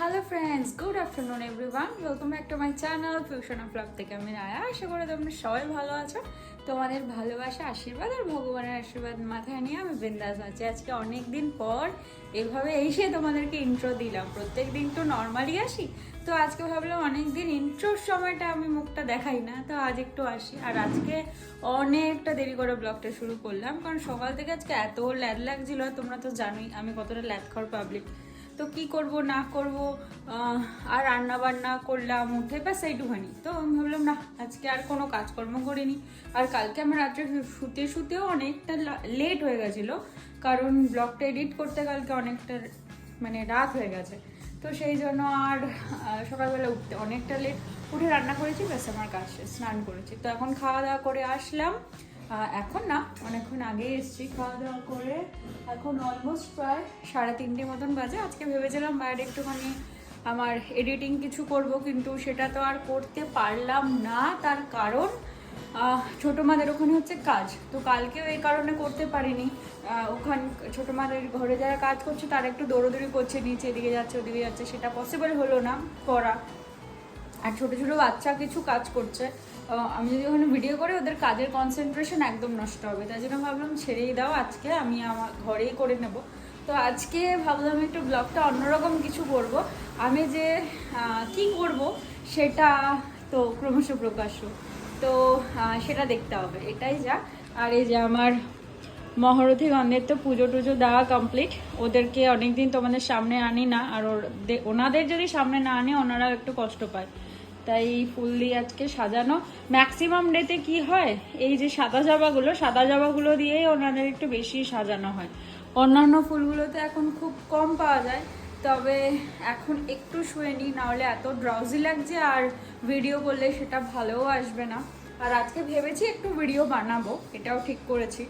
Hello friends good afternoon everyone welcome back to my channel fusion of blog থেকে আমি রায়া। আশা করি তোমরা সবাই ভালো আছো। তোমাদের ভালোবাসা, আশীর্বাদ আর ভগবানের আশীর্বাদ মাথায় নিয়ে আমি বিন্দাস আছি। আজকে অনেক দিন পর এভাবে এসে তোমাদেরকে ইন্ট্রো দিলাম। প্রত্যেক দিন তো নর্মালি আসি। তো আজকে ভাবলাম অনেক দিন ইন্ট্রোর সময়টা আমি মুখটা দেখাই না। তো আজ একটু আসি। আর আজকে অনেকটা দেরি করে ব্লগটা শুরু করলাম। কারণ সকাল থেকে আজকে এত ল্যাদ লাগছিল, তোমরা তো জানোই আমি কতটা ল্যাদ খর পাবলিক তো কি করব, না করব আর রান্না বান্না করলাম, উঠে ব্যাস এইটুখানি। তো আমি ভাবলাম, না, আজকে আর কোনো কাজকর্ম করিনি। আর কালকে আমার রাত্রে শুতে শুতেও অনেকটা লেট হয়ে গেছিল, কারণ ব্লগটা এডিট করতে কালকে অনেকটা মানে রাত হয়ে গেছে। তো সেই জন্য আর সকালবেলা উঠতে অনেকটা লেট উঠে রান্না করেছি, ব্যাস আমার কাজ স্নান করেছি। তো এখন খাওয়া দাওয়া করে আসলাম। এখন না, অনেকক্ষণ আগে এসেছি খাওয়া দাওয়া করে। এখন অলমোস্ট প্রায় সাড়ে তিনটে মতন বাজে। আজকে ভেবেছিলাম বাইরে একটুখানি আমার এডিটিং কিছু করব, কিন্তু সেটা তো আর করতে পারলাম না। তার কারণ ছোটো মাদের ওখানে হচ্ছে কাজ। তো কালকেও এই কারণে করতে পারিনি। ওখান ছোটো মাদের ঘরে যারা কাজ করছে, তারা একটু দৌড়োদৌড়ি করছে, নিচে এদিকে যাচ্ছে, ওদিকে যাচ্ছে। সেটা পসিবল হলো না করা। আর ছোট ছোটো বাচ্চা কিছু কাজ করছে। আমি যদি ওখানে ভিডিও করি, ওদের কাজের কনসেন্ট্রেশন একদম নষ্ট হবে। তাই জন্য ভাবলাম, ছেড়েই দাও, আজকে আমি আমার ঘরেই করে নেব। তো আজকে ভাবলাম একটু ব্লগটা অন্যরকম কিছু করব। আমি যে কি করব, সেটা তো ক্রমশ প্রকাশ্য তো সেটা দেখতে হবে। এটাই যা আর এই যে আমার মহরথী গন্ধের তো পুজো টুজো দেওয়া কমপ্লিট ওদেরকে অনেকদিন তোমাদের সামনে আনি না, আর ওনাদের যদি সামনে না আনি ওনারা একটু কষ্ট পায়। তাই ফুল দিয়ে আজকে সাজানো। ম্যাক্সিমাম ডেতে কি হয়? এই যে সাদা জবাগুলো সাদা জবাগুলো দিয়েই ওনাদের একটু বেশি সাজানো হয়। অন্যান্য ফুলগুলোতে এখন খুব কম পাওয়া যায়, তবে এখন একটু শুয়ে নিই, নাহলে এত ড্রাউজি লাগছে আর ভিডিও করলে সেটা ভালোও আসবে না। আর আজকে ভেবেছি একটু ভিডিও বানাবো, এটাও ঠিক করেছি।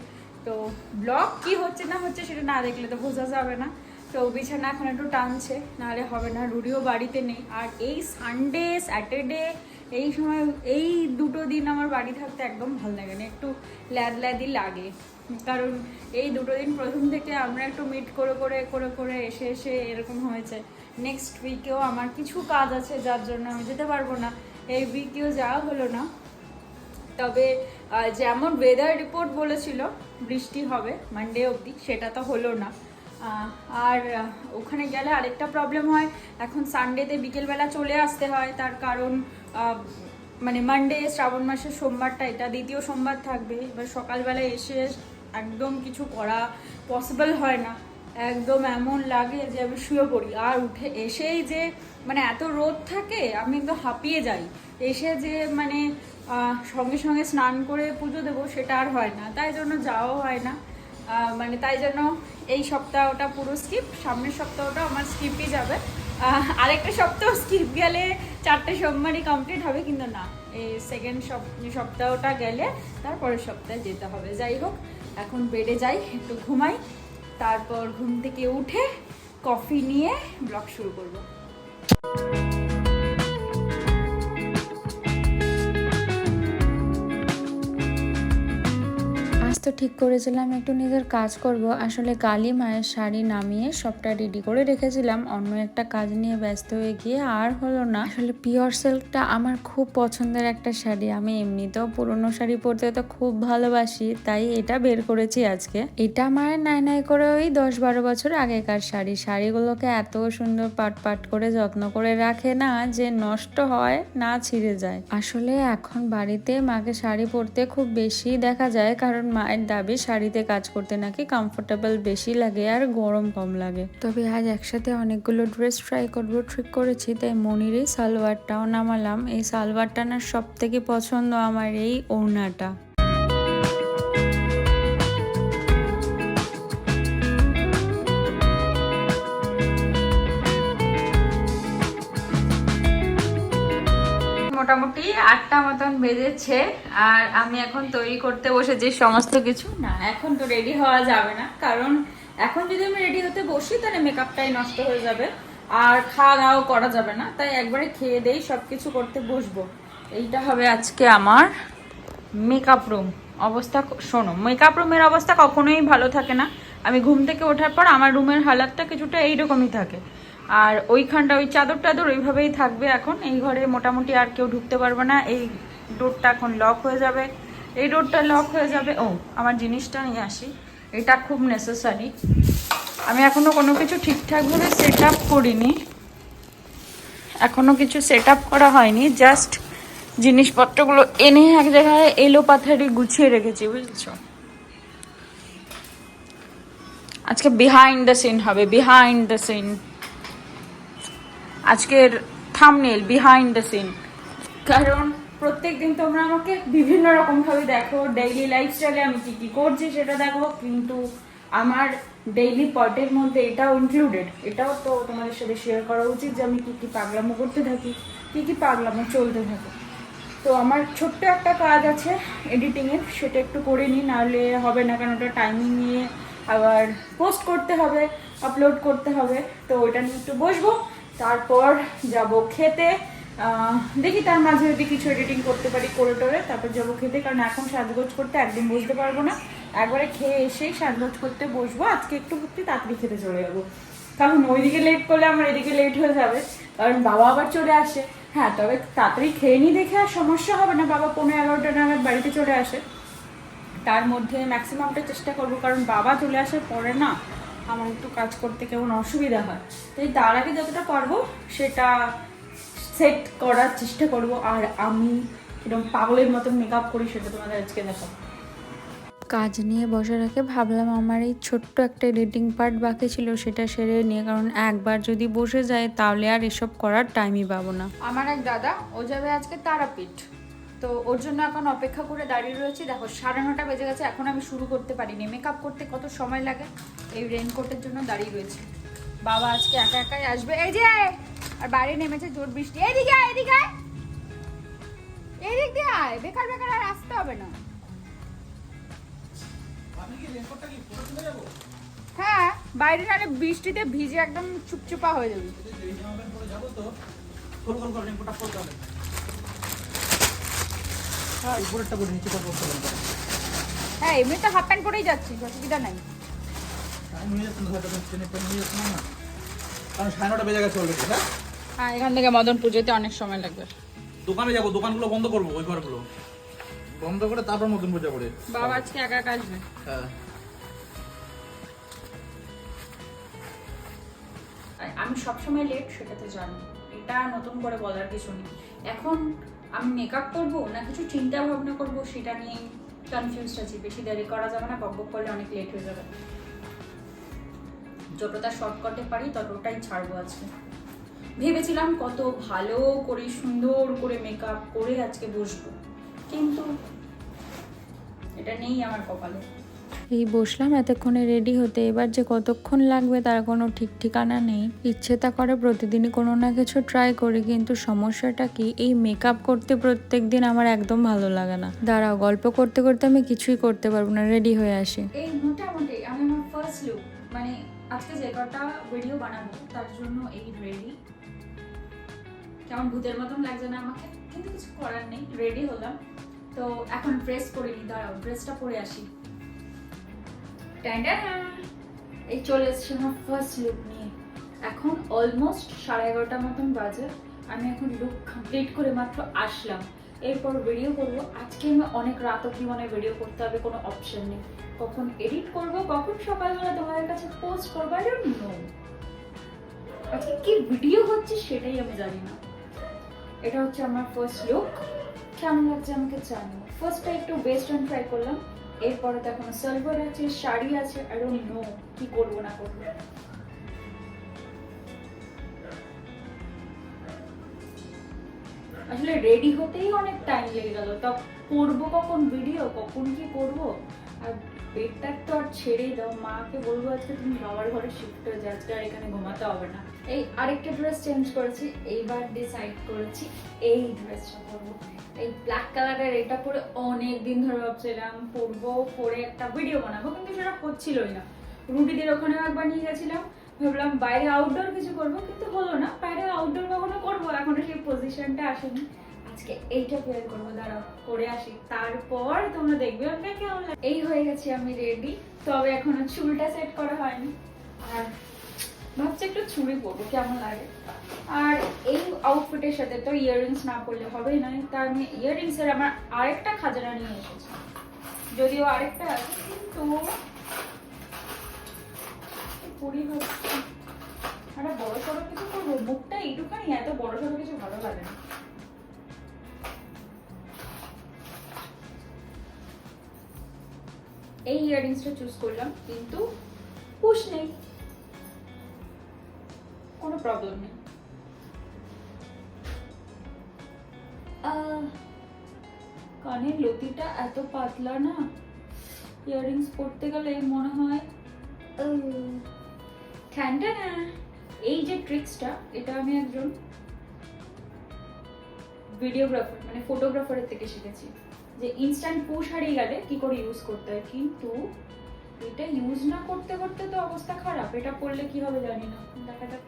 তো ব্লগ কি হচ্ছে না হচ্ছে সেটা না দেখলে তো বোঝা যাবে না। তো বিছানা এখন একটু টানছে, নাহলে হবে না, রুডিও বাড়িতে নেই। আর এই সানডে স্যাটারডে এই সময়, এই দুটো দিন আমার বাড়ি থাকতে একদম ভালো লাগে না, একটু ল্যাদ ল্যাদি লাগে। কারণ এই দুটো দিন প্রথম থেকে আমরা একটু মিট করে করে করে করে এসে এসে এরকম হয়েছে। নেক্সট উইকেও আমার কিছু কাজ আছে, যার জন্য আমি যেতে পারব না। এই উইকেও যাওয়া হলো না। তবে যেমন ওয়েদার রিপোর্ট বলেছিল, বৃষ্টি হবে মানডে অবধি, সেটা তো হলো না। আর ওখানে গেলে আরেকটা প্রবলেম হয়। এখন সানডেতে বিকেলবেলা চলে আসতে হয়। তার কারণ মানে মানডে শ্রাবণ মাসের সোমবারটা এটা। দ্বিতীয় সোমবার থাকবে। এবার সকালবেলা এসে একদম কিছু করা পসিবল হয় না। একদম এমন লাগে যে আমি শুয়ে পড়ি। আর উঠে, এসেই যে মানে এত রোদ থাকে, আমি একদম হাঁপিয়ে যাই। এসে যে মানে সঙ্গে সঙ্গে স্নান করে পুজো দেবো, সেটা আর হয় না। তাই জন্য যাওয়াও হয় না। মানে তাই জন্য এই সপ্তাহটা পুরো স্কিপ সামনের সপ্তাহটা আমার স্কিপই যাবে। আরেকটা সপ্তাহ স্কিপ গেলে চারটে সোমবারই কমপ্লিট হবে, কিন্তু না, এই সেকেন্ড সপ্তাহটা গেলে তারপরের সপ্তাহে যেতে হবে। যাই হোক, এখন বেডে যাই, একটু ঘুমাই, তারপর ঘুম থেকে উঠে কফি নিয়ে ব্লগ শুরু করব। তো ঠিক করেছিলাম, একটু নিজের কাজ করব। আসলে কালী মায়ের শাড়ি নামিয়ে সবটা রেডি করে রেখেছিলাম। অন্য একটা কাজ নিয়ে ব্যস্ত হয়ে গিয়ে আর হলো না। আসলে পিওর সিল্কটা আমার খুব পছন্দের একটা শাড়ি। আমি এমনিতেও পুরনো শাড়ি পরতে তো খুব ভালোবাসি, তাই এটা বের করেছি আজকে। এটা মায়ের নাই নাই করে ওই দশ বারো বছর আগেকার শাড়ি। শাড়িগুলোকে এত সুন্দর পাট পাট করে যত্ন করে রাখে না যে নষ্ট হয়, না ছিঁড়ে যায়। আসলে এখন বাড়িতে মাকে শাড়ি পরতে খুব বেশি দেখা যায়, কারণ মায়ের দাবি, শাড়িতে কাজ করতে নাকি কমফোর্টেবল বেশি লাগে আর গরম কম লাগে। তবে আজ একসাথে অনেকগুলো ড্রেস ট্রাই করব ঠিক করেছি, তাই মনির এই সালোয়ারটাও নামালাম। এই সালোয়ারটা না সব থেকে পছন্দ আমার এই ওড়নাটা। আটটা মতন বেজেছে, আর আমি এখন তৈরি করতে বসেছি সমস্ত কিছু, না, এখন তো রেডি হওয়া যাবে না। কারণ এখন যদি আমি রেডি হতে বসি, তাহলে মেকআপটাই নষ্ট হয়ে যাবে, আর খাওয়া দাওয়া করা যাবে না। তাই একবারে খেয়ে দেই সব কিছু করতে বসবো। এইটা হবে আজকে আমার মেকআপ রুম অবস্থা শোনো মেকআপ রুমের অবস্থা কখনোই ভালো থাকে না। আমি ঘুম থেকে ওঠার পর আমার রুমের হালাতটা কিছুটা এইরকমই থাকে। আর ওইখানটা, ওই চাদর টাদর ওইভাবেই থাকবে এখন। এই ঘরে মোটামুটি আর কেউ ঢুকতে পারবে না। এই ডোরটা এখন লক হয়ে যাবে। এই ডোরটা লক হয়ে যাবে। ও, আমার জিনিসটা নিয়ে আসি। এটা খুব নেসেসারি আমি এখনও কোনো কিছু ঠিকঠাকভাবে সেট আপ করিনি। এখনও কিছু সেট আপ করা হয়নি। জাস্ট জিনিসপত্রগুলো এনে এক জায়গায় এলো পাথারি গুছিয়ে রেখেছি, বুঝেছ? আজকে বিহাইন্ড দ্য সিন হবে বিহাইন্ড দ্য সিন আজকের থামনেল বিহাইন্ড দ্য সিন কারণ প্রত্যেক দিন তোমরা আমাকে বিভিন্ন রকম ভাবে দেখো ডেইলি লাইফস্টাইলে আমি কি কি করছি সেটা দেখো। কিন্তু আমার ডেইলি পটের মধ্যে এটাও ইনক্লুডেড এটাও তো তোমাদের সাথে শেয়ার করা উচিত যে আমি কী কী পাগলামো করতে থাকি, কী কী পাগলামো চলতে থাকে। তো আমার ছোট্ট একটা কাজ আছে এডিটিংয়ের সেটা একটু করে নিই, নাহলে হবে না, কারণ ওটা টাইমিং নিয়ে আবার পোস্ট করতে হবে আপলোড করতে হবে। তো ওইটা নিয়ে একটু বসবো। তারপর যাব খেতে। দেখি তার মাঝে যদি কিছু এডিটিং করতে পারি করে টোরে তারপর যাব খেতে, কারণ এখন সাজগোজ করতে একদিন বসতে পারব না। একবারে খেয়ে এসেই সাজগোজ করতে বসবো। আজকে একটু ভর্তি, তাড়াতাড়ি খেতে চলে যাব। কারণ ওইদিকে লেট করলে আমার এদিকে লেট হয়ে যাবে। কারণ বাবা আবার চলে আসে। হ্যাঁ তবে তাড়াতাড়ি খেয়ে নি দেখে আর সমস্যা হবে না। বাবা পনেরো এগারোটা নাগাদ বাড়িতে চলে আসে। তার মধ্যে ম্যাক্সিমামটা চেষ্টা করব, কারণ বাবা চলে আসার পরে না আমার একটু কাজ করতে কেমন অসুবিধা হয়। তাই তার আগে যতটা পারব সেটা সেট করার চেষ্টা করব। আর আমি কীরকম পাগলের মতন মেকআপ করি সেটা তোমাদের আজকে দেখাবো। কাজ নিয়ে বসে রাখে ভাবলাম আমার এই ছোট্ট একটা এডিটিং পার্ট বাকি ছিল সেটা সেরে নিয়ে কারণ একবার যদি বসে যায় তাহলে আর এসব করার টাইমই পাবো না। আমার এক দাদা ও যাবে আজকে তারাপীঠ। তো ওর জন্য এখন অপেক্ষা করে দাঁড়িয়ে রয়েছে। দেখো সাড়ে নটা বেজে গেছে এখন আমি শুরু করতে পারিনি। মেকআপ করতে কত সময় লাগে? এই রেনকোটের জন্য দাঁড়িয়ে রয়েছে। বাবা আজকে একা একাই আসবে। এই যে আর বাইরে নেমেছে জোর বৃষ্টি। এদিকে আয় এদিকে আয়। এদিক দিয়ে আয়। বেকার বেকার আর আসতে হবে না। হ্যাঁ বাইরে নাহলে বৃষ্টিতে ভিজে একদম চুপচুপা হয়ে যাবে। উপরেরটা করে নিচে করব হ্যাঁ এমনি তো হাফ প্যান্ট পরেই যাচ্ছি অসুবিধা নাই। টাইম হয়ে যাচ্ছে না হয়তো ট্রেনে ট্রেন নিয়ে যাচ্ছে না? কারণ সাড়ে নটা বেজে গেছে অলরেডি হ্যাঁ? হ্যাঁ এখান থেকে মদন পুজোতে অনেক সময় লাগবে। দোকানে যাব দোকানগুলো বন্ধ করব ওই ঘরগুলো। বন্ধ করে তারপর নতুন পূজা করে বাবা আজকে একা একা আসবে? হ্যাঁ। আমি সবসময় লেট সেটা তো জানি এটা নতুন করে বলার কিছু নেই। এখন আমি মেকআপ করব না কিছু চিন্তা ভাবনা করব সেটা নিয়ে কনফিউজ আছি। বেশি দেরি করা যাবে না, বক বক করলে অনেক লেট হয়ে যাবে। যতটা শর্টকাটে পারি ততটাই ছাড়বো আজকে। ভেবেছিলাম কত ভালো করে, সুন্দর করে মেকআপ করে আজকে বসবো। কিন্তু এটা নেই আমার কপালে। এই বসলাম, এতক্ষণে রেডি হতে। এবার যে কতক্ষণ লাগবে তার কোনো ঠিক ঠিকানা নেই। ইচ্ছে তা করে প্রতিদিনই কোনো না কিছু ট্রাই করি, কিন্তু সমস্যাটা কি? এই মেকআপ করতে প্রত্যেক দিন আমার একদম ভালো লাগে না। দাঁড়াও, গল্প করতে করতে আমি কিছুই করতে পারব না রেডি হয়ে আসি। এই মোটামুটি আমি আমার ফার্স্ট লুক মানে আজকে যে ভিডিও বানাবো, তার জন্য এই রেডি কেমন ভূতের মতন লাগছে না আমাকে, কিন্তু কিছু করার নেই রেডি হলাম। তো এখন ড্রেস পরে নি, দাঁড়াও ড্রেসটা পরে আসি! এই চলে এসেছি আমার ফার্স্ট লুক নিয়ে। এখন অলমোস্ট সাড়ে এগারোটা মতন বাজে। আমি এখন লুক কমপ্লিট করে মাত্র আসলাম। এরপর ভিডিও করব। আজকে আমি অনেক রাত অব্দি মানে ভিডিও করতে হবে, কোনো অপশন নেই। কখন এডিট করব, কখন সকালবেলা তোমাদের কাছে পোস্ট করব আই নো আজকে কি ভিডিও হচ্ছে সেটাই আমি জানি না। এটা হচ্ছে আমার ফার্স্ট লুক কেমন লাগছে আমাকে জানিও। ফার্স্টটা একটু ওয়েস্টার্ন ট্রাই করলাম। এরপরে তো এখন সালভার আছে, শাড়ি আছে আই ডোন্ট নো কি করব না করব। আসলে রেডি হতেই অনেক টাইম লেগে গেল। তা করব কখন ভিডিও কখন কি করব? আর বেডটার তো আর ছেড়েই দাও। মাকে বলব আজকে তুমি বাবার ঘরে শিফট হয়ে আজকে আর এখানে ঘুমাতে হবে না। এই আরেকটা ড্রেস চেঞ্জ করেছি, এইবার ডিসাইড করেছি এই ড্রেসটা পরবো। এই ব্ল্যাক কালারের এটা পরে অনেক দিন ধরে ভাবছিলাম পরবো, পরে একটা ভিডিও বানাবো, কিন্তু সেটা হচ্ছিলই না। রুটিদের ওখানে একবার নিয়ে গেছিলাম, ভাবলাম বাইরে আউটডোর কিছু করব, কিন্তু হলো না, বাইরে আউটডোর কখনো করব, এখনও সেই পজিশনটা আসেনি। আজকে এইটা প্লেয়ার করব, দাঁড়াও করে আসি। তারপর তোমরা দেখবে ওটা কেমন এই হয়ে গেছি আমি রেডি তবে এখনও চুলটা সেট করা হয়নি। আর ভাবছি একটু চুড়ি পরবো কেমন লাগে? আর এই আউটফিটের সাথে তো ইয়াররিংস না পরলে হবেই না, তা আমি ইয়াররিংস এর আমার আরেকটা খাজানা নিয়ে এসেছি। যদিও আরেকটা আছে, কিন্তু পরি একটা বড় সড়ো কিছু করব মুখটা এইটুখানি, এত বড় সড়ো কিছু ভালো লাগে না। এই ইয়াররিংসটা চুজ করলাম, কিন্তু পুশ নেই। কোনো প্রবলেম নেই। কানের লতিটা এত পাতলা না ইয়াররিংস পরতে গেলে মনে হয় ঠ্যানটা না। এই যে ট্রিক্সটা এটা আমি একজন ভিডিওগ্রাফার মানে ফটোগ্রাফারের থেকে শিখেছি। যে ইনস্ট্যান্ট পুশ হারিয়ে গেলে কি করে ইউজ করতে হয়? কিন্তু এটা ইউজ না করতে করতে তো অবস্থা খারাপ। এটা পড়লে কি হবে জানি না। দেখা যাক।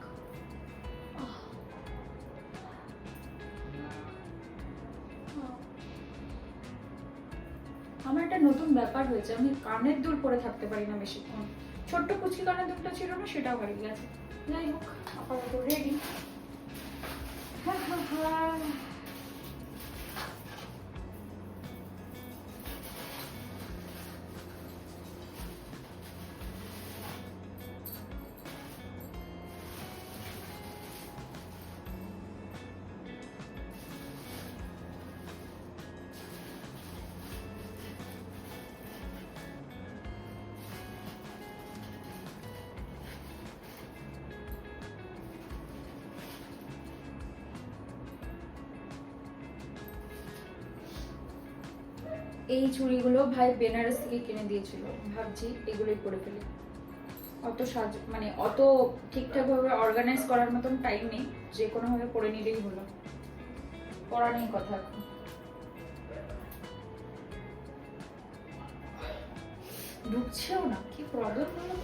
একটা নতুন ব্যাপার হয়েছে। আমি কানের দুল পরে থাকতে পারি না বেশিক্ষণ। ছোট্ট কুচি কানের দুলটা ছিল না, সেটাও হারিয়ে গেছে। যাই হোক, আপাতত রেডি হ্যাঁ হ্যাঁ হা। এই চুড়িগুলো ভাই বেনারস থেকে কিনে দিয়েছিল। ভাবছি এগুলোই পরে ফেলি। অত সাজ মানে অত ঠিকঠাকভাবে অর্গানাইজ করার মতন টাইম নেই। যে কোনোভাবে পরে নিলেই হলো। পড়া নেই কথা ঢুকছেও না, কি প্রবলেম হলো?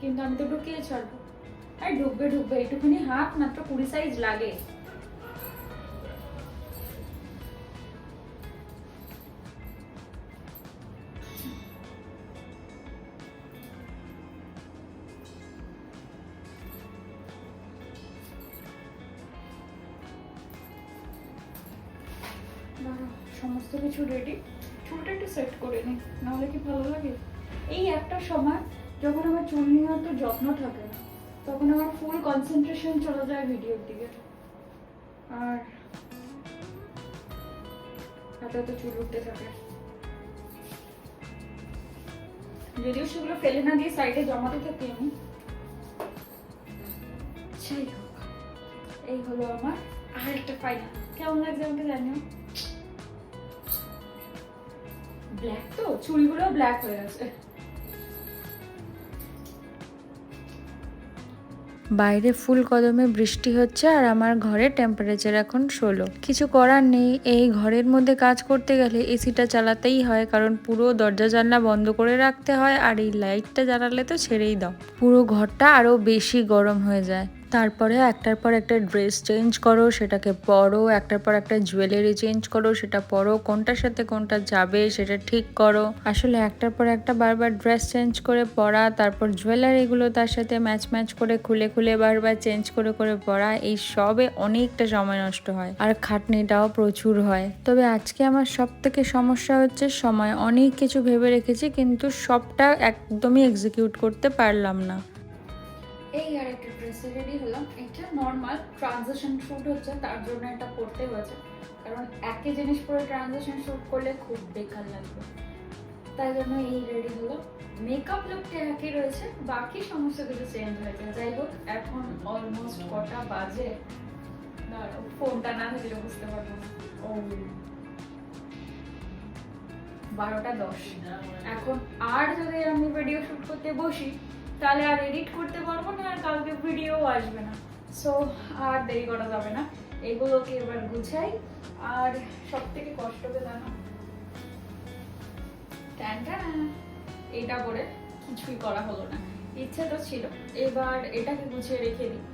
কিন্তু আমি তো ঢুকিয়ে ছাড়বো। আর ঢুকবে ঢুকবে একটুখানি হাত মাত্র কুড়ি সাইজ লাগে। কিছু রেডি চুলটা একটু সেট করে নিই নাহলে কি ভালো লাগে? এই একটা সময় যখন আমার চুল নিয়ে অত যত্ন থাকে না, তখন আমার ফুল কনসেন্ট্রেশন চলে যায় ভিডিওর দিকে। আর হাতে তো চুল উঠতে থাকে। যদিও সেগুলো ফেলে না দিয়ে সাইডে জমাতে থাকি আমি এই হলো আমার, আর একটা ফাইনাল কেমন লাগছে আমাকে জানিও? ব্ল্যাক তো? চুলগুলো ব্ল্যাক হয়ে বাইরে ফুল কদমে বৃষ্টি হচ্ছে আর আমার ঘরে টেম্পারেচার এখন ষোলো। কিছু করার নেই, এই ঘরের মধ্যে কাজ করতে গেলে এসিটা চালাতেই হয়, কারণ পুরো দরজা জানলা বন্ধ করে রাখতে হয় আর এই লাইটটা জ্বালালে তো ছেড়েই দাও। পুরো ঘরটা আরও বেশি গরম হয়ে যায়। তারপরে একটার পর একটা ড্রেস চেঞ্জ করো, সেটাকে পরো, একটার পর একটা জুয়েলারি চেঞ্জ করো, সেটা পরো, কোনটার সাথে কোনটা যাবে সেটা ঠিক করো। আসলে একটার পর একটা বারবার ড্রেস চেঞ্জ করে পরা, তারপর জুয়েলারিগুলো তার সাথে ম্যাচ ম্যাচ করে খুলে খুলে বারবার চেঞ্জ করে করে পরা, এই সবে অনেকটা সময় নষ্ট হয় আর খাটনিটাও প্রচুর হয়। তবে আজকে আমার সব থেকে সমস্যা হচ্ছে সময়। অনেক কিছু ভেবে রেখেছি, কিন্তু সবটা একদমই এক্সিকিউট করতে পারলাম না। এই আর একটা ড্রেসে রেডি হলাম। এটা নর্মাল ট্রানজিশন শ্যুট হচ্ছে তার জন্য এটা পরতে হয়েছে। কারণ একই জিনিস পরে ট্রানজিশন শ্যুট করলে খুব বেকার লাগবে। তাই জন্য এই রেডি হলো মেকআপ লুকটা একই রয়েছে বাকি সমস্ত কিছু চেঞ্জ হয়েছে যাই হোক এখন অলমোস্ট কটা বাজে। দাঁড়াও ফোনটা না থাকলে বুঝতে পারব ও। বারোটা দশ। এখন আর যদি আমি ভিডিও শুট করতে বসি তাহলে আর এডিট করতে পারব না, আর কালকে ভিডিও আসবে না। সো আর দেরি করা যাবে না। এগুলোকে এবার গুছাই। আর সব থেকে কষ্ট পেলাম এটা করে কিছুই করা হলো না। ইচ্ছে তো ছিল। এবার এটাকে গুছিয়ে রেখে দিই।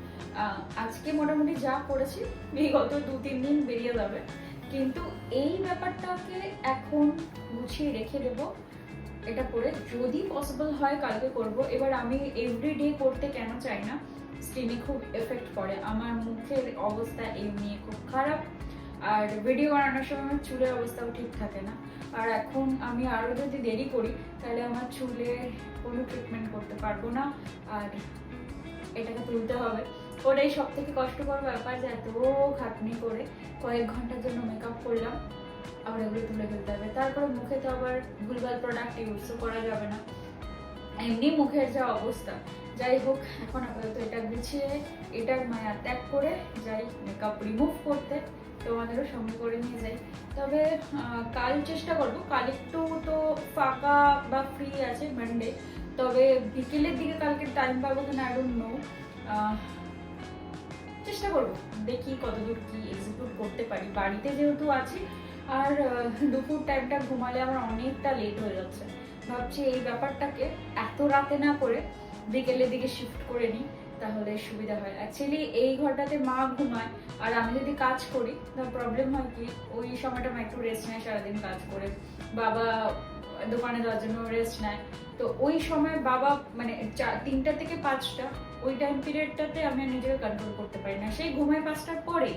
আজকে মোটামুটি যা করেছি, বিগত দু, তিন দিন বেরিয়ে যাবে। কিন্তু এই ব্যাপারটাকে এখন গুছিয়ে রেখে দেবো। এটা করে। যদি পসিবল হয় কালকে করব। এবার আমি এভরিডে করতে কেন চাই না? স্কিনে খুব এফেক্ট পড়ে। আমার মুখের অবস্থা এমনি খুব খারাপ। আর ভিডিও বানানোর সময় আমার চুলের অবস্থাও ঠিক থাকে না। আর এখন আমি আরও যদি দেরি করি, তাহলে আমার চুলে কোনো ট্রিটমেন্ট করতে পারব না। আর এটাকে তুলতে হবে। ওটাই সব থেকে কষ্টকর ব্যাপার যে এত খাটনি করে কয়েক ঘণ্টার জন্য মেকআপ করলাম। আবার এগুলো তুলে ফেলতে হবে। তারপরে মুখে তো আবার ভুলভাল প্রোডাক্ট ইউজও করা যাবে না। এমনি মুখের যা অবস্থা। যাই হোক, এখন আপাতত এটা গুছিয়ে, এটার মায়া ত্যাগ করে যাই মেকআপ রিমুভ করতে। তোমাদেরও সঙ্গে করে নিয়ে যাই। তবে কাল চেষ্টা করব। কাল একটু তো ফাঁকা বা ফ্রি আছে মানডে তবে বিকেলের দিকে কালকে টাইম পাবো কিনা আই ডোন্ট নো চেষ্টা করব। দেখি কতদূর কি এক্সিকিউট করতে পারি। বাড়িতে যেহেতু আছি আর দুপুর টাইমটা ঘুমালে আমার অনেকটা লেট হয়ে যাচ্ছে। ভাবছি এই ব্যাপারটাকে এত রাতে না করে বিকেলের দিকে শিফট করে নিই, তাহলে সুবিধা হয়। অ্যাকচুয়ালি এই ঘরটাতে মা ঘুমায়, আর আমি যদি কাজ করি তার প্রবলেম হয় কি, ওই সময়টা মা একটু রেস্ট নেয় সারাদিন কাজ করে। বাবা দোকানে যাওয়ার জন্য রেস্ট নেয়। তো ওই সময় বাবা মানে তিনটা থেকে পাঁচটা, ওই টাইম পিরিয়ডটাতে আমি নিজেকে কন্ট্রোল করতে পারি না। সেই ঘুমায় পাঁচটার পরে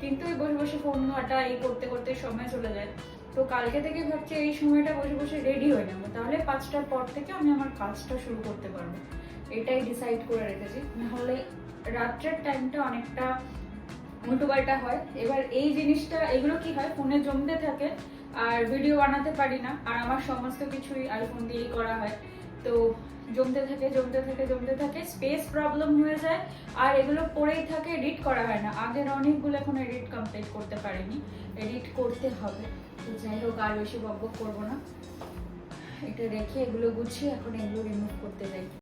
কিন্তু এই বসে বসে ফোন ঘাটা, এই করতে করতে সময় চলে যায়। তো কালকে থেকে ভাবছি এই সময়টা বসে বসে রেডি হয়ে নেব। তাহলে পাঁচটার পর থেকে আমি আমার কাজটা শুরু করতে পারব। এটাই ডিসাইড করে রেখেছি। নাহলে রাত্রের টাইমটা অনেকটা উল্টোপাল্টা হয়। এবার এই জিনিসটা, এগুলো কি হয়? ফোনে জমতে থাকে, আর ভিডিও বানাতে পারি না। আর আমার সমস্ত কিছুই আইফোন দিয়েই করা হয়। তো জমতে থাকে জমতে থাকে জমতে থাকে স্পেস প্রবলেম হয়ে যায়। আর এগুলো পড়েই থাকে এডিট করা হয় না। আগের অনেকগুলো এখন এডিট কমপ্লিট করতে পারিনি। এডিট করতে হবে। তো যাই হোক, আর বেশি বকবক করব না। এটা রেখে এগুলো গুছিয়ে এখন এগুলো রিমুভ করতে যাই।